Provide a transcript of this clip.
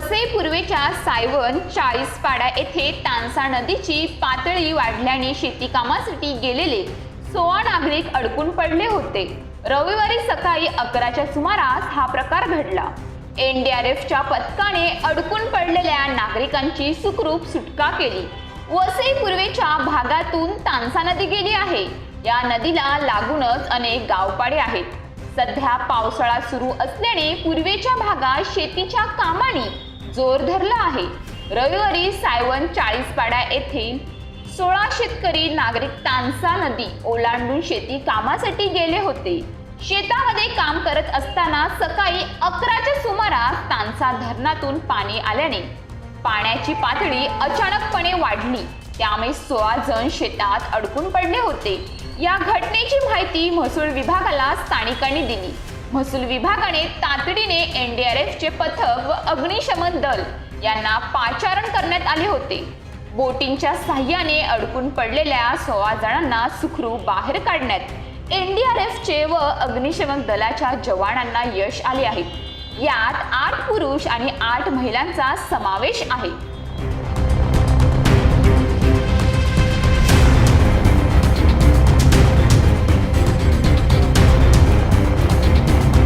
सायवन चाळीसपाडा येथे तानसा नदीची पातळी वाढल्याने शेती कामासाठी गेलेले सोळा नागरिक अडकून पडले होते. रविवारी सकाळी अकराच्या सुमारास हा प्रकार घडला. एनडीआरएफच्या पथकाने अडकून पडलेल्या नागरिकांची सुखरूप सुटका केली. वसई पूर्वेच्या भागातून तानसा नदी गेली आहे. या नदीला लागूनच अनेक गावपाडे आहेत. सध्या पावसाळा सुरू असल्याने पूर्वेच्या भागात शेतीच्या कामाने जोर धरला आहे. रविवारी सायवन चाळीसपाडा येथील सोळा शेतकरी नागरिक तानसा नदी ओलांडून शेती कामासाठी गेले होते. शेतामध्ये काम करत असताना सकाळी अकराच्या सुमारास तानसा धरणातून पाणी आल्याने पाण्याची पातळी अचानकपणे वाढली. त्यामुळे सोळा जण शेतात अडकून पडले होते. या घटनेची माहिती महसूल विभागाला स्थानिकांनी दिली. महसूल विभागाने तातडीने एनडीआरएफचे पथक व अग्निशमन दल यांना पाचारण करण्यात आले होते. बोटींच्या साह्याने अडकून पडलेल्या सोळा जणांना सुखरू बाहेर काढण्यात एनडीआरएफचे व अग्निशमन दलाच्या जवानांना यश आले आहे. यात आठ पुरुष आणि आठ महिलांचा समावेश आहे.